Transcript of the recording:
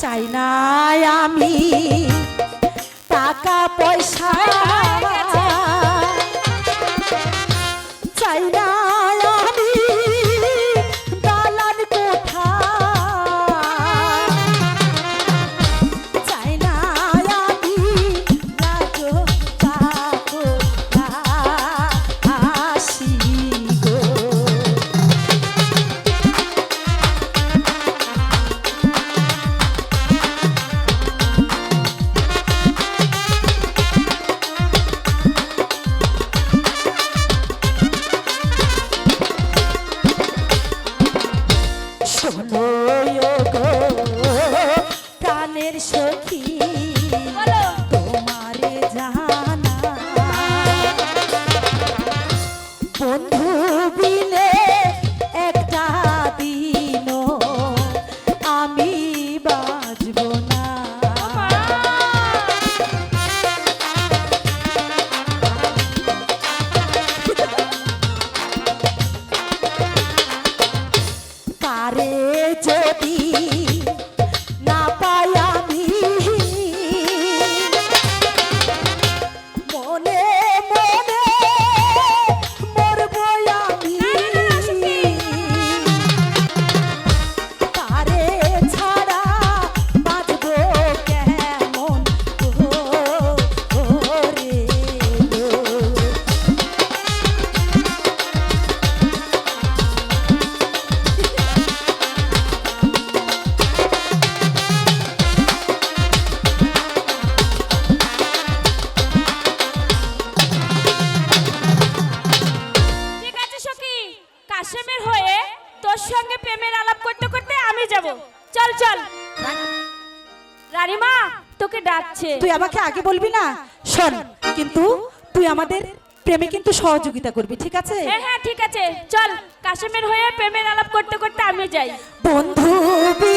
চাই না আমি। টাকা পয়সা চাই না বন্ধু কাশেমের হয়ে তোর সঙ্গে প্রেমের আলাপ করতে করতে আমি যাব। চল চল। রানীমা তোকে ডাকছে। তুই আমাকে আগে বলবি না? শোন কিন্তু তুই আমাদের প্রেমে কিন্তু সহযোগিতা করবি ঠিক আছে? হ্যাঁ হ্যাঁ ঠিক আছে। চল কাশেমের হয়ে প্রেমের আলাপ করতে করতে আমি যাই। বন্ধু বিনে